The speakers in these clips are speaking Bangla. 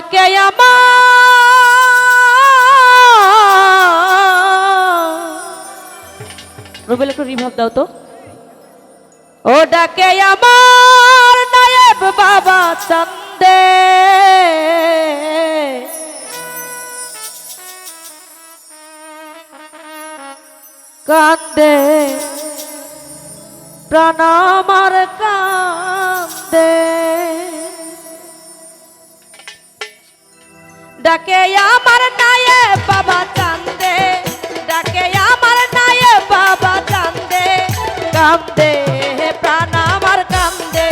থাকে আমার রুবেল, একটু রিভাব দাও তো। ও ডাকে আমার নায়েব বাবা চন্দে। কান্দে। প্রাণ আমার ডাকে আমার নায়ে বাবা চান্দে ডাকে আমার নায়ে বাবা চান্দে কামদে প্রাণ আমার কামদে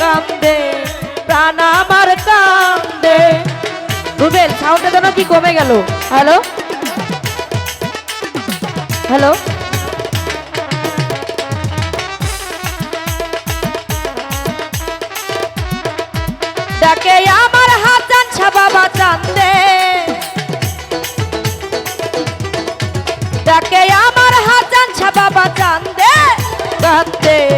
কামদে প্রাণ আমার কামদে রুবেল সাউন্ডের জন্য কি কমে গেল? হ্যালো হ্যালো ডাকে আমার আচ্ছা বাবা চান্দে ডাকে আমার হাজান আচ্ছা বাবা চান্দে কান্দে